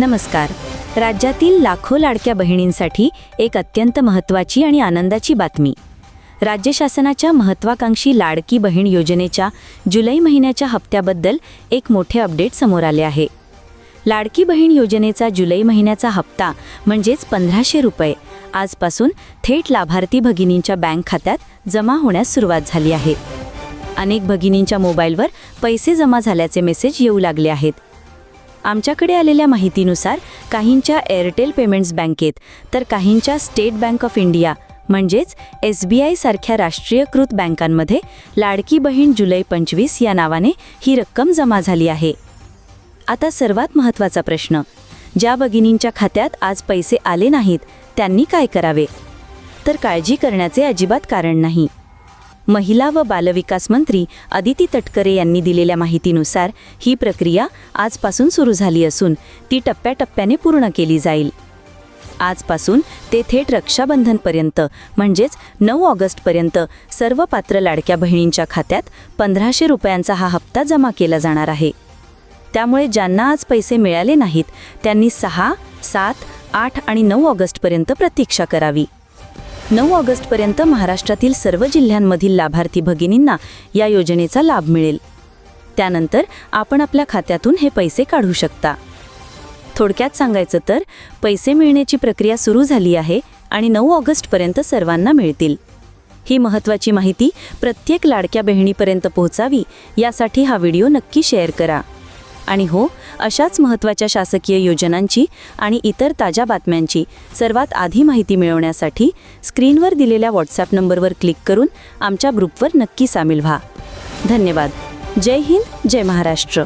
नमस्कार. राज्यातील लाखो लाडक्या बहिणींसाठी एक अत्यंत महत्त्वाची आणि आनंदाची बातमी. राज्य शासनाच्या महत्त्वाकांक्षी लाडकी बहीण योजनेच्या जुलै महिन्याच्या हप्त्याबद्दल एक मोठे अपडेट समोर आले आहे. लाडकी बहीण योजनेचा जुलै महिन्याचा हप्ता म्हणजेच पंधराशे रुपये आजपासून थेट लाभार्थी भगिनींच्या बँक खात्यात जमा होण्यास सुरुवात झाली आहे. अनेक भगिनींच्या मोबाईलवर पैसे जमा झाल्याचे मेसेज येऊ लागले आहेत. आमच्याकडे आलेल्या माहितीनुसार काहींच्या एअरटेल पेमेंट्स बँकेत तर काहींच्या स्टेट बँक ऑफ इंडिया म्हणजेच एस बी आयसारख्या राष्ट्रीयकृत बँकांमध्ये लाडकी बहीण जुलै पंचवीस या नावाने ही रक्कम जमा झाली आहे. आता सर्वात महत्त्वाचा प्रश्न ज्या भगिनींच्या खात्यात आज पैसे आले नाहीत त्यांनी काय करावे? तर काळजी करण्याचे अजिबात कारण नाही. महिला व बालविकास मंत्री अदिती तटकरे यांनी दिलेल्या माहितीनुसार ही प्रक्रिया आजपासून सुरू झाली असून ती टप्प्याटप्प्याने पूर्ण केली जाईल. आजपासून ते थेट रक्षाबंधनपर्यंत म्हणजेच नऊ ऑगस्टपर्यंत सर्व पात्र लाडक्या बहिणींच्या खात्यात पंधराशे रुपयांचा हा हप्ता जमा केला जाणार आहे. त्यामुळे ज्यांना आज पैसे मिळाले नाहीत त्यांनी सहा सात आठ आणि नऊ ऑगस्टपर्यंत प्रतीक्षा करावी. नऊ ऑगस्टपर्यंत महाराष्ट्रातील सर्व जिल्ह्यांमधील लाभार्थी भगिनींना या योजनेचा लाभ मिळेल. त्यानंतर आपण आपल्या खात्यातून हे पैसे काढू शकता. थोडक्यात सांगायचं तर पैसे मिळण्याची प्रक्रिया सुरू झाली आहे आणि नऊ ऑगस्टपर्यंत सर्वांना मिळतील. ही महत्त्वाची माहिती प्रत्येक लाडक्या बहिणीपर्यंत पोहोचावी यासाठी हा व्हिडिओ नक्की शेअर करा. आणि हो अशाच महत्त्वाच्या शासकीय योजनांची आणि इतर ताज्या बातम्यांची सर्वात आधी माहिती मिळवण्यासाठी स्क्रीनवर दिलेल्या व्हॉट्सॲप नंबरवर क्लिक करून आमच्या ग्रुपवर नक्की सामील व्हा. धन्यवाद. जय हिंद जय महाराष्ट्र.